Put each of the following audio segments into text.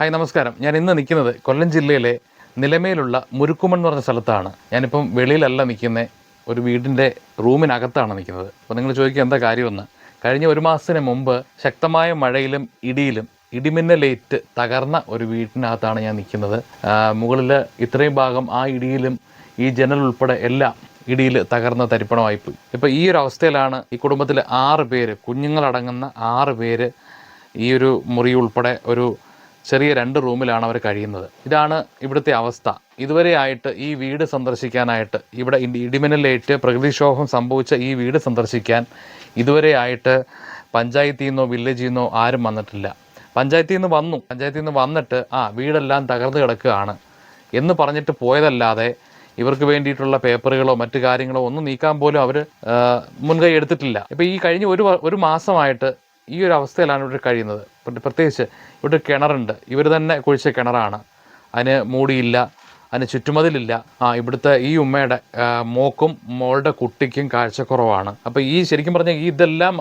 Hi നമസ്കാരം. ഞാൻ ഇന്ന് നിൽക്കുന്നത് കൊല്ലം ജില്ലയിലെ നിലമേലുള്ള മുരുക്കുമൺ എന്ന് പറഞ്ഞ സ്ഥലത്താണ്. ഞാനിപ്പം വെളിയിലല്ല നിൽക്കുന്നത് ഒരു വീടിന്റെ റൂമിനകത്താണ് നിൽക്കുന്നത്. അപ്പോൾ നിങ്ങൾ ചോദിക്കുക എന്താ കാര്യമെന്ന്. കഴിഞ്ഞ ഒരു മാസത്തിന് മുമ്പ് ശക്തമായ മഴയിലും ഇടിയിലും ഇടിമിന്നലേറ്റ് തകർന്ന ഒരു വീടിനകത്താണ് ഞാൻ നിൽക്കുന്നത്. മുകളിൽ ഇത്രയും ഭാഗം ആ ഇടിയിലും ഈ ജനൽ ഉൾപ്പെടെ എല്ലാം ഇടിയിൽ തകർന്ന തരിപ്പണമായിപ്പോയി. ഇപ്പോൾ ഈ ഒരു അവസ്ഥയിലാണ് ഈ കുടുംബത്തിലെ ആറ് പേര് കുഞ്ഞുങ്ങളടങ്ങുന്ന ആറ് പേര് ഈ ഒരു മുറി ഉൾപ്പെടെ ഒരു ചെറിയ രണ്ട് റൂമിലാണ് അവർ കഴിയുന്നത്. ഇതാണ് ഇവിടുത്തെ അവസ്ഥ. ഇതുവരെ ആയിട്ട് ഈ വീട് സന്ദർശിക്കാനായിട്ട് ഇവിടെ ഇടി- ഇടിമിന്നലേറ്റ് പ്രകൃതിക്ഷോഭം സംഭവിച്ച ഈ വീട് സന്ദർശിക്കാൻ ഇതുവരെ ആയിട്ട് പഞ്ചായത്തിൽ നിന്നോ വില്ലേജിൽ നിന്നോ ആരും വന്നിട്ടില്ല. പഞ്ചായത്തിൽ നിന്ന് വന്നു. പഞ്ചായത്തിൽ നിന്ന് വന്നിട്ട് ആ വീടെല്ലാം തകർന്നു കിടക്കുകയാണ് എന്ന് പറഞ്ഞിട്ട് പോയതല്ലാതെ ഇവർക്ക് വേണ്ടിയിട്ടുള്ള പേപ്പറുകളോ മറ്റു കാര്യങ്ങളോ ഒന്നും നീക്കാൻ പോലും അവർ മുൻകൈ എടുത്തിട്ടില്ല. ഇപ്പം ഈ കഴിഞ്ഞ ഒരു ഒരു മാസമായിട്ട് ഈ ഒരു അവസ്ഥയിലാണ് ഇവിടെ കഴിയുന്നത്. പ്രത്യേകിച്ച് ഇവിടെ കിണറുണ്ട്. ഇവർ തന്നെ കുഴിച്ച കിണറാണ്. അതിന് മൂടിയില്ല അതിന് ചുറ്റുമതിലില്ല. ആ ഇവിടുത്തെ ഈ ഉമ്മയുടെ മോക്കും മോളുടെ കുട്ടിക്കും കാഴ്ചക്കുറവാണ്. അപ്പോൾ ഈ ശരിക്കും പറഞ്ഞാൽ ഇതെല്ലാം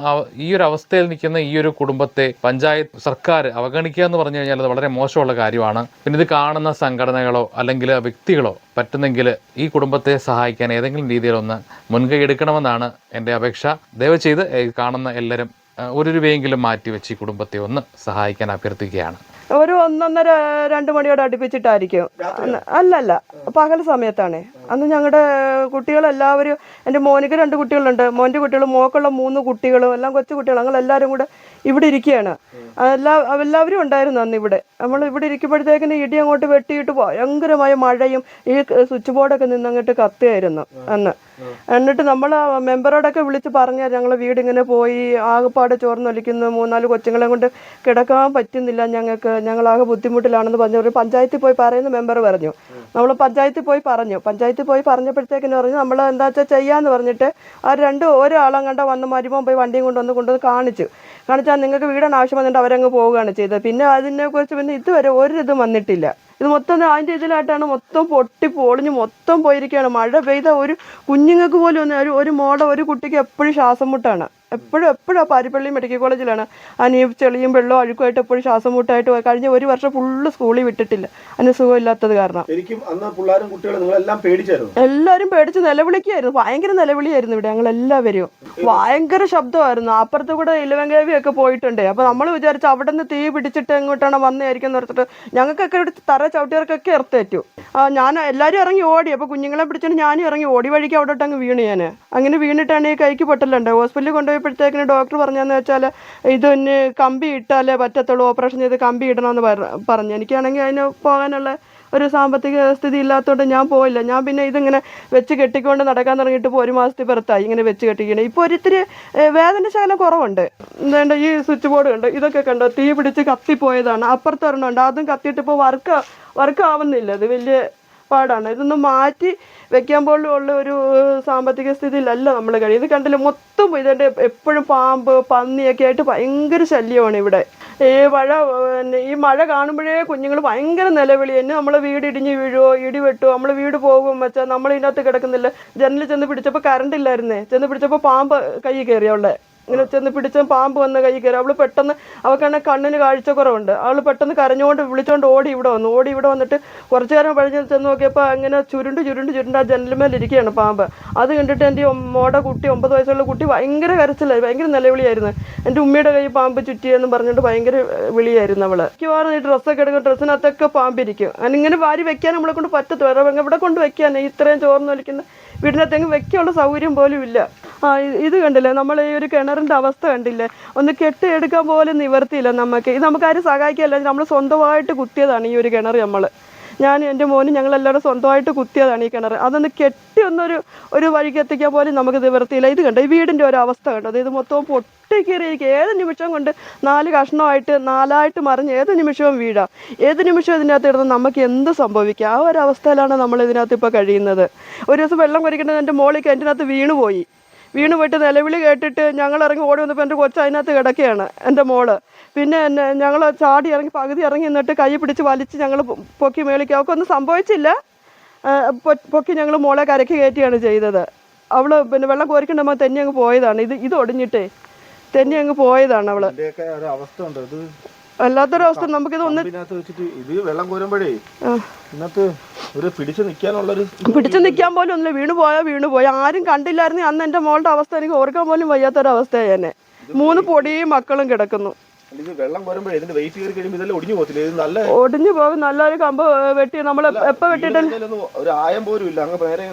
ഈ ഒരു അവസ്ഥയിൽ നിൽക്കുന്ന ഈ ഒരു കുടുംബത്തെ പഞ്ചായത്ത് സർക്കാർ അവഗണിക്കുക എന്ന് പറഞ്ഞു കഴിഞ്ഞാൽ അത് വളരെ മോശമുള്ള കാര്യമാണ്. പിന്നെ ഇത് കാണുന്ന സംഘടനകളോ അല്ലെങ്കിൽ വ്യക്തികളോ പറ്റുന്നെങ്കിൽ ഈ കുടുംബത്തെ സഹായിക്കാൻ ഏതെങ്കിലും രീതിയിലൊന്ന് മുൻകൈ എടുക്കണമെന്നാണ് എന്റെ അപേക്ഷ. ദയവ് ചെയ്ത് കാണുന്ന എല്ലാവരും ഒരു രൂപയെങ്കിലും മാറ്റി വെച്ച് ഈ കുടുംബത്തെ ഒന്ന് സഹായിക്കാൻ അഭ്യർത്ഥിക്കുകയാണ്. ഒരു ഒന്നൊന്നര രണ്ട് മണിയോട് അടുപ്പിച്ചിട്ടായിരിക്കും. അല്ലല്ല പകൽ സമയത്താണ്. അന്ന് ഞങ്ങളുടെ കുട്ടികളെല്ലാവരും എന്റെ മോനിക്ക് രണ്ട് കുട്ടികളുണ്ട്. മോന്റെ കുട്ടികളും മോക്കുള്ള മൂന്ന് കുട്ടികളും എല്ലാം കൊച്ചു കുട്ടികളും ഞങ്ങൾ എല്ലാവരും കൂടെ ഇവിടെ ഇരിക്കുകയാണ്. എല്ലാ എല്ലാവരും ഉണ്ടായിരുന്നു അന്ന് ഇവിടെ. നമ്മൾ ഇവിടെ ഇരിക്കുമ്പോഴത്തേക്കിന് ഇടി അങ്ങോട്ട് വെട്ടിയിട്ട് ഭയങ്കരമായ മഴയും ഈ സ്വിച്ച് ബോർഡൊക്കെ നിന്നങ്ങോട്ട് കത്തുകയായിരുന്നു അന്ന്. എന്നിട്ട് നമ്മൾ മെമ്പറോടൊക്കെ വിളിച്ച് പറഞ്ഞാൽ ഞങ്ങൾ വീട് ഇങ്ങനെ പോയി ആകെപ്പാട് ചോർന്നൊലിക്കുന്നു മൂന്നാൽ കൊച്ചുങ്ങളെ കൊണ്ട് കിടക്കാൻ പറ്റുന്നില്ല ഞങ്ങൾക്ക് ഞങ്ങളാകെ ബുദ്ധിമുട്ടിലാണെന്ന് പറഞ്ഞു ഒരു പഞ്ചായത്തിൽ പോയി പറയുന്ന മെമ്പർ പറഞ്ഞു. നമ്മൾ പഞ്ചായത്തിൽ പോയി പറഞ്ഞു. പഞ്ചായത്തിൽ പോയി പറഞ്ഞപ്പോഴത്തേക്കിന് പറഞ്ഞു നമ്മൾ എന്താ വെച്ചാൽ ചെയ്യാന്ന് പറഞ്ഞിട്ട് ആ രണ്ട് ഒരാളും കണ്ട വന്ന് മരുമോൻ പോയി വണ്ടിയും കൊണ്ടുവന്ന് കൊണ്ടുവന്ന് കാണിച്ചു. കാണിച്ചാൽ നിങ്ങൾക്ക് വീടാണ് ആവശ്യം വന്നിട്ട് അവരങ്ങ് പോവുകയാണ് ചെയ്തത്. പിന്നെ അതിനെ കുറിച്ച് പിന്നെ ഇതുവരെ ഒരു ഇതും വന്നിട്ടില്ല. ഇത് മൊത്തം അതിന്റെ ഇതിലായിട്ടാണ് മൊത്തം പൊട്ടി പൊളിഞ്ഞ് മൊത്തം പോയിരിക്കുകയാണ്. മഴ പെയ്ത ഒരു കുഞ്ഞുങ്ങൾക്ക് പോലും ഒന്ന് ഒരു ഒരു മോടെ ഒരു കുട്ടിക്ക് എപ്പോഴും ശ്വാസം മുട്ടാണ്. എപ്പോഴും എപ്പോഴും ആ പാരിപ്പള്ളി മെഡിക്കൽ കോളേജിലാണ്. അനി ചെളിയും വെള്ളവും അഴുക്കുമായിട്ട് എപ്പോഴും ശ്വാസം മുട്ടായിട്ട് കഴിഞ്ഞ ഒരു വർഷം ഫുള്ള് സ്കൂളിൽ വിട്ടിട്ടില്ല. അതിന് സുഖമില്ലാത്തത് കാരണം. എല്ലാവരും പേടിച്ച് നിലവിളിക്കായിരുന്നു ഭയങ്കര നിലവിളിയായിരുന്നു ഇവിടെ ഞങ്ങൾ എല്ലാവരും. ഭയങ്കര ശബ്ദമായിരുന്നു. അപ്പുറത്ത് കൂടെ ഇലവങ്കേവി ഒക്കെ പോയിട്ടുണ്ട്. അപ്പൊ നമ്മൾ വിചാരിച്ചു അവിടെ നിന്ന് തീ പിടിച്ചിട്ട് എങ്ങോട്ടാണ് വന്നായിരിക്കും നിർത്തിട്ട് ഞങ്ങൾക്കൊക്കെ ഇവിടെ തറ ചവിട്ടിയവർക്കൊക്കെ ഇറത്തേറ്റു ഞാൻ എല്ലാവരും ഇറങ്ങി ഓടി. അപ്പൊ കുഞ്ഞുങ്ങളെ പിടിച്ചിട്ട് ഞാനും ഇറങ്ങി ഓടി. വഴിക്ക് അവിടെ അങ്ങ് വീണ് ഞാൻ അങ്ങനെ വീണിട്ടാണ് ഈ കൈക്ക് പൊട്ടലുണ്ട്. ഹോസ്പിറ്റലിൽ കൊണ്ടുപോയപ്പോഴത്തേക്കിന് ഡോക്ടർ പറഞ്ഞതെന്ന് വെച്ചാൽ ഇതൊന്ന് കമ്പി ഇട്ടാലേ പറ്റത്തുള്ളൂ ഓപ്പറേഷൻ ചെയ്ത് കമ്പി ഇടണമെന്ന് പറ- പറഞ്ഞു. എനിക്കാണെങ്കിൽ അതിന് പോകാനുള്ള ഒരു സാമ്പത്തിക സ്ഥിതി ഇല്ലാത്തതുകൊണ്ട് ഞാൻ പോയില്ല. ഞാൻ പിന്നെ ഇതിങ്ങനെ വെച്ച് കെട്ടിക്കൊണ്ട് നടക്കാൻ തുടങ്ങിയിട്ട് ഇപ്പോൾ ഒരു മാസത്തിൽ പുറത്തായി ഇങ്ങനെ വെച്ച് കെട്ടിക്കണേ. ഇപ്പോൾ ഒരിത്തിരി വേദന ശകലം കുറവുണ്ട്. എന്താണ്ട് ഈ സ്വിച്ച് ബോർഡ് കണ്ടോ ഇതൊക്കെ കണ്ടോ തീ പിടിച്ച് കത്തിപ്പോയതാണ്. അപ്പുറത്ത് ഉണ്ട്. അതും കത്തിയിട്ട് ഇപ്പോൾ വർക്ക് വർക്ക് ആവുന്നില്ല. ഇത് വലിയ പാടാണ് ഇതൊന്ന് മാറ്റി വെക്കാൻ പോലും ഉള്ള ഒരു സാമ്പത്തിക സ്ഥിതിയിലല്ല നമ്മൾ കഴിയും ഇത് കണ്ടില്ല? മൊത്തം ഇതിന്റെ എപ്പോഴും പാമ്പ് പന്നിയൊക്കെ ആയിട്ട് ഭയങ്കര ശല്യമാണ് ഇവിടെ. ഈ മഴ ഈ മഴ കാണുമ്പോഴേ കുഞ്ഞുങ്ങൾ ഭയങ്കര നിലവിളി. തന്നെ നമ്മൾ വീട് ഇടിഞ്ഞ് വീഴുവോ ഇടി വെട്ടുമോ നമ്മൾ വീട് പോകും വെച്ചാൽ നമ്മൾ ഇതിനകത്ത് കിടക്കുന്നില്ല. ജനലിൽ ചെന്ന് പിടിച്ചപ്പോൾ കറണ്ട് ഇല്ലായിരുന്നേ. ചെന്ന് പിടിച്ചപ്പോൾ പാമ്പ് കൈ കയറി അവളുടെ ഇങ്ങനെ ചെന്ന് പിടിച്ച പാമ്പ് വന്ന് കൈ കയറി. അവൾ പെട്ടെന്ന് അവൾക്കാണെങ്കിൽ കണ്ണിന് കാഴ്ചക്കുറവുണ്ട് അവൾ പെട്ടെന്ന് കരഞ്ഞുകൊണ്ട് വിളിച്ചോണ്ട് ഓടി ഇവിടെ വന്നു. ഓടി ഇവിടെ വന്നിട്ട് കുറച്ചു നേരം പഴഞ്ഞ് ചെന്ന് നോക്കിയപ്പോൾ അങ്ങനെ ചുരുണ്ട് ചുരുണ്ട് ചുരുണ്ട് ആ ജനലുമേലിരിക്കുകയാണ് പാമ്പ്. അത് കണ്ടിട്ട് എന്റെ മോടെ കുട്ടി ഒമ്പത് വയസ്സുള്ള കുട്ടി ഭയങ്കര കരച്ചിലായി ഭയങ്കര നിലവിളിയായിരുന്നു. എന്റെ ഉമ്മയുടെ കൈ പാമ്പ് ചുറ്റിയെന്ന് പറഞ്ഞിട്ട് ഭയങ്കര വിളിയായിരുന്നു അവൾ. മിക്കവാറും ഈ ഡ്രസ്സൊക്കെ എടുക്കും ഡ്രസ്സിനകത്തൊക്കെ പാമ്പിരിക്കും. അങ്ങനെ വാരി വെക്കാൻ നമ്മളെ കൊണ്ട് പറ്റത്തു വേറെ ഇവിടെ കൊണ്ട് വെക്കാൻ ഇത്രയും ചോർന്ന് വലിക്കുന്ന വീടിനകത്തെങ്ങ് വെക്കാനുള്ള സൗകര്യം പോലും ഇല്ല. ആ ഇത് കണ്ടില്ലേ? നമ്മൾ ഈ ഒരു കിണറിന്റെ അവസ്ഥ കണ്ടില്ലേ? ഒന്ന് കെട്ടിയെടുക്കാൻ പോലും നിവർത്തിയില്ല നമുക്ക് ഇത് നമുക്ക് ആരും സഹായിക്കല്ല. നമ്മൾ സ്വന്തമായിട്ട് കുത്തിയതാണ് ഈ ഒരു കിണർ നമ്മൾ ഞാൻ എന്റെ മോനും ഞങ്ങളെല്ലാവരും സ്വന്തമായിട്ട് കുത്തിയതാണ് ഈ കിണർ അതൊന്ന് കെട്ടി ഒന്നൊരു ഒരു വഴിക്ക് എത്തിക്കാൻ പോലും നമുക്ക് നിവർത്തിയില്ല. ഇത് കണ്ടോ? ഈ വീടിന്റെ ഒരു അവസ്ഥ കണ്ടോ? ഇത് മൊത്തം പൊട്ടിക്കീറിയിരിക്കും. ഏത് നിമിഷം കൊണ്ട് നാല് കഷ്ണമായിട്ട് നാലായിട്ട് മറിഞ്ഞ് ഏത് നിമിഷവും വീഴാം. ഏത് നിമിഷവും ഇതിനകത്ത് ഇടുന്ന നമുക്ക് എന്ത് സംഭവിക്കുക ആ ഒരു അവസ്ഥയിലാണ് നമ്മൾ ഇതിനകത്ത് ഇപ്പോൾ കഴിയുന്നത്. ഒരു ദിവസം വെള്ളം കുരിക്കേണ്ടത് എന്റെ മോളിൽ കിണറ്റിനകത്ത് വീണ് പോയി വീണ് പോയിട്ട് നിലവിളി കേട്ടിട്ട് ഞങ്ങൾ ഇറങ്ങി ഓടി വന്നപ്പോൾ എന്റെ കൊച്ചു അതിനകത്ത് കിടക്കുകയാണ് എന്റെ മോൾ. പിന്നെ എന്നെ ഞങ്ങൾ ചാടി ഇറങ്ങി പകുതി ഇറങ്ങി നിന്നിട്ട് കൈ പിടിച്ച് വലിച്ച് ഞങ്ങൾ പൊക്കി മേളിക്ക് അവൾക്കൊന്നും സംഭവിച്ചില്ല. പൊക്കി ഞങ്ങൾ മോളെ കരക്കി കയറ്റിയാണ് ചെയ്തത്. അവൾ പിന്നെ വെള്ളം കോരിക്കണ്ടമ്മ തെന്നി അങ്ങ് പോയതാണ്. ഇത് ഇത് ഒടിഞ്ഞിട്ടേ തെന്നി അങ്ങ് പോയതാണ് അവൾ. വല്ലാത്തൊരവസ്ഥ നമുക്കിത് ഒന്ന് വെള്ളം കോരുമ്പോഴേ ആ. ഒരു പിടിച്ചു നിൽക്കാനുള്ളൊരു പിടിച്ചു നിൽക്കാൻ പോലും ഒന്നുമില്ല. വീണ് പോയാ വീണ് പോയി. ആരും കണ്ടില്ലായിരുന്നു. അന്ന് എന്റെ മോളുടെ അവസ്ഥ. എനിക്ക് ഓർക്കാൻ പോലും വയ്യാത്തൊരവസ്ഥയായി എന്നെ. മൂന്ന് പൊടിയും മക്കളും കിടക്കുന്നു. വെള്ളം ഇതിന്റെ വെയിറ്റ് കയറി കഴിയുമ്പോൾ ഇതെല്ലാം ഒടിഞ്ഞു പോകത്തില്ല? ഇത് നല്ല ഒടിഞ്ഞു പോകും. നല്ലൊരു കമ്പ് വെട്ടി. നമ്മൾ എപ്പ വെട്ടിട്ട് ഒരു ആയം പോലും ഇല്ല. അങ്ങ് നേരെ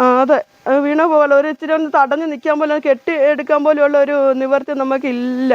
ആ അതെ. വീണ പോലെ. ഒരു ഇച്ചിരി ഒന്ന് തടഞ്ഞു നിൽക്കാൻ പോലും കെട്ടി എടുക്കാൻ പോലും ഉള്ള ഒരു നിവർത്തി നമുക്കില്ല